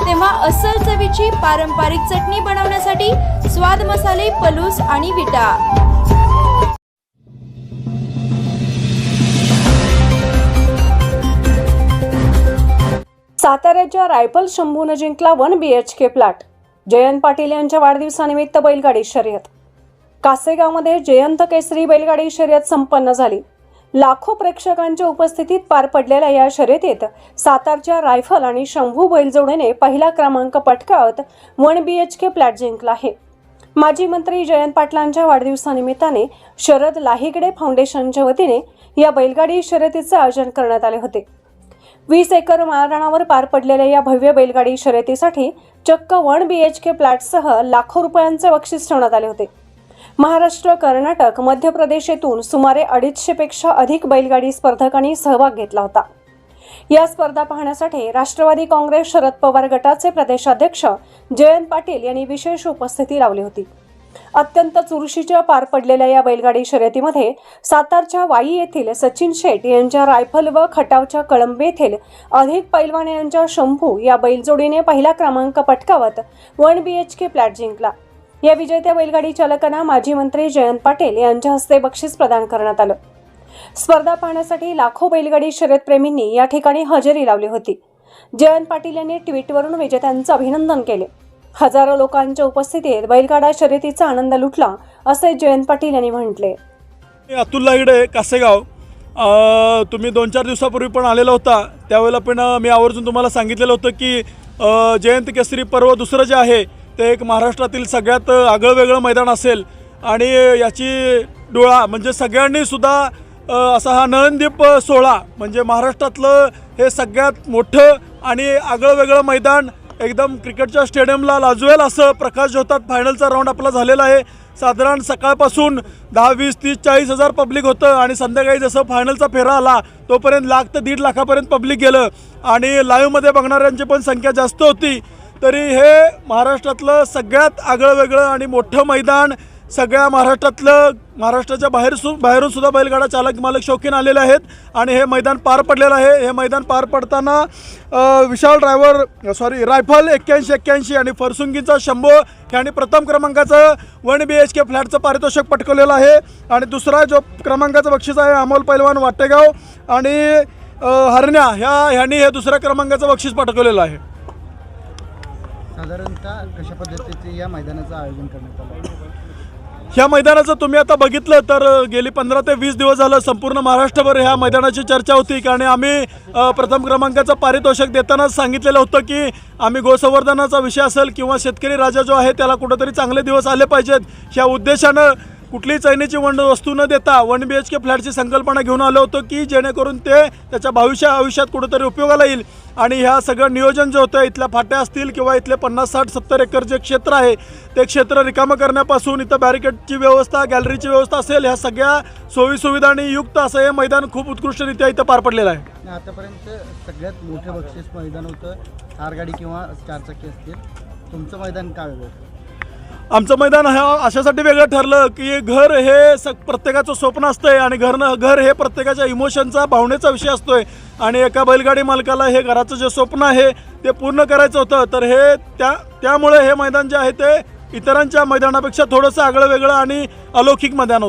तेव्हा अस्सल चवीची पारंपरिक चटणी बनवण्यासाठी स्वाद मसाले पलूस आणि विटा. साताऱ्याच्या रायफल शंभून जिंकला one B H K flat Jayant Patil यांच्या वाढदिवसानिमित्त बैलगाडी शर्यत. कासेगावमध्ये जयंत केसरी बैलगाडी शर्यत संपन्न झाली. लाखो प्रेक्षकांच्या उपस्थितीत पार पडलेल्या या शर्यतीत सातारच्या रायफल आणि शंभू बैलजोडीने पहिला क्रमांक पटकावत one B H K flat जिंकला आहे. माजी मंत्री जयंत पाटलांच्या वाढदिवसानिमित्ताने शरद लाहिगडे फाउंडेशनच्या वतीने या बैलगाडी शर्यतीचे आयोजन करण्यात आले होते. वीस एकर माळरानावर पार पडलेल्या या भव्य बैलगाडी शर्यतीसाठी चक्क वन बी एच के फ्लॅटसह लाखो रुपयांचे बक्षीस ठेवण्यात आले होते. महाराष्ट्र कर्नाटक मध्य प्रदेश येथून सुमारे अडीचशेपेक्षा अधिक बैलगाडी स्पर्धकांनी सहभाग घेतला होता. या स्पर्धा पाहण्यासाठी राष्ट्रवादी काँग्रेस शरद पवार गटाचे प्रदेशाध्यक्ष जयंत पाटील यांनी विशेष उपस्थिती लावली होती. अत्यंत चुरशीच्या पार पडलेल्या या बैलगाडी शर्यतीमध्ये सातारच्या वाई येथील सचिन शेट यांच्या रायफल व खटावच्या कळंबे येथील अधिक पैलवान यांच्या शंभू या बैलजोडीने पहिला क्रमांक पटकावत one B H K flat जिंकला. या विजेत्या बैलगाडी चालकांना माजी मंत्री जयंत पाटील यांच्या हस्ते बक्षीस प्रदान करण्यात आलं. स्पर्धा पाहण्यासाठी लाखो बैलगाडी शर्यतप्रेमींनी या ठिकाणी हजेरी लावली होती. जयंत पाटील यांनी ट्विटवरून विजेत्यांचं अभिनंदन केले. हजारो लोकांच्या उपस्थितीत बैलगाडा शर्यतीचा आनंद लुटला असे जयंत पाटील यांनी म्हटले. अतुल लाहिडे कासेगाव. तुम्ही दोन चार दिवसापूर्वी पण आलेला होता. त्यावेळेला पण मी आवर्जून तुम्हाला सांगितलेलं होतं की जयंत केसरी पर्व दुसरं जे आहे ते एक महाराष्ट्रातील सगळ्यात आगळं वेगळं मैदान असेल. आणि याची डोळा म्हणजे सगळ्यांनीसुद्धा असा हा नळनदीप सोहळा म्हणजे महाराष्ट्रातलं हे सगळ्यात मोठं आणि आगळं वेगळं मैदान एकदम क्रिकेटच्या स्टेडियमला लाजवेल असं प्रकाश होतात फायनलचा राऊंड आपला झालेला आहे. साधारण सकाळपासून दहा वीस तीस चाळीस हजार पब्लिक होतं आणि संध्याकाळी जसं फायनलचा फेरा आला तोपर्यंत लाख ते दीड लाखापर्यंत पब्लिक गेलं. आणि लाईव्हमध्ये बघणाऱ्यांची पण संख्या जास्त होती. तरी हे महाराष्ट्रातलं सगळ्यात आगळं वेगळं आणि मोठं मैदान सगळ्या महाराष्ट्रातलं महाराष्ट्राच्या बाहेर सु बाहेरून सुद्धा बैलगाडा चालक मालक शौकीन आलेले आहेत आणि हे मैदान पार पडलेलं आहे. हे मैदान पार पडताना विशाल ड्रायव्हर सॉरी रायफल एक्क्याऐंशी एक्क्याऐंशी आणि फरसुंगीचा शंभो ह्याने प्रथम क्रमांकाचं वन बी एच के फ्लॅटचं पारितोषिक पटकवलेलं आहे. आणि दुसरा जो क्रमांकाचं बक्षीस आहे अमोल पैलवान वाटेगाव आणि हरण्या ह्या ह्यांनी हे दुसऱ्या क्रमांकाचं बक्षीस पटकवलेलं आहे. साधारणतः कशा पद्धतीचे या मैदानाचं आयोजन करण्यात आलं? ह्या मैदानाचं तुम्ही आता बघितलं तर गेली पंधरा ते वीस दिवस झालं संपूर्ण महाराष्ट्रभर ह्या मैदानाची चर्चा होती. कारण आम्ही प्रथम क्रमांकाचं पारितोषिक देतानाच सांगितलेलं होतं की आम्ही गोसंवर्धनाचा विषय असेल किंवा शेतकरी राजा जो आहे त्याला कुठंतरी चांगले दिवस आले पाहिजेत. ह्या उद्देशानं कुठलीही चैनीची वन वस्तू न देता वन बी एच के फ्लॅटची संकल्पना घेऊन आलो होतो की जेणेकरून ते त्याच्या भविष्या आयुष्यात कुठंतरी उपयोगाला येईल. आणि ह्या सगळं नियोजन जे होतं इथल्या फाट्या असतील किंवा इथले पन्नास साठ सत्तर एकर जे क्षेत्र आहे ते क्षेत्र रिकामं करण्यापासून इथं बॅरिकेडची व्यवस्था गॅलरीची व्यवस्था असेल ह्या सगळ्या सोयीसुविधांनी युक्त असं हे मैदान खूप उत्कृष्टरित्या इथं पार पडलेलं आहे. आतापर्यंत सगळ्यात मोठं बक्षीस मैदान होतं कार गाडी किंवा चारचाकी असतील. तुमचं मैदान काय वेगळं? होतं? आमचं मैदान हा अशासाठी वेगळं ठरलं की घर हे स प्रत्येकाचं स्वप्न असतंय आणि घरनं घर हे प्रत्येकाच्या इमोशनचा भावनेचा विषय असतोय. आणि एका बैलगाडी मालकाला हे घराचं जे स्वप्न आहे ते पूर्ण करायचं होतं. तर हे त्या त्यामुळे हे मैदान जे आहे ते इतरांच्या मैदानापेक्षा थोडंसं आगळं वेगळं आणि अलौकिक मैदान होतं.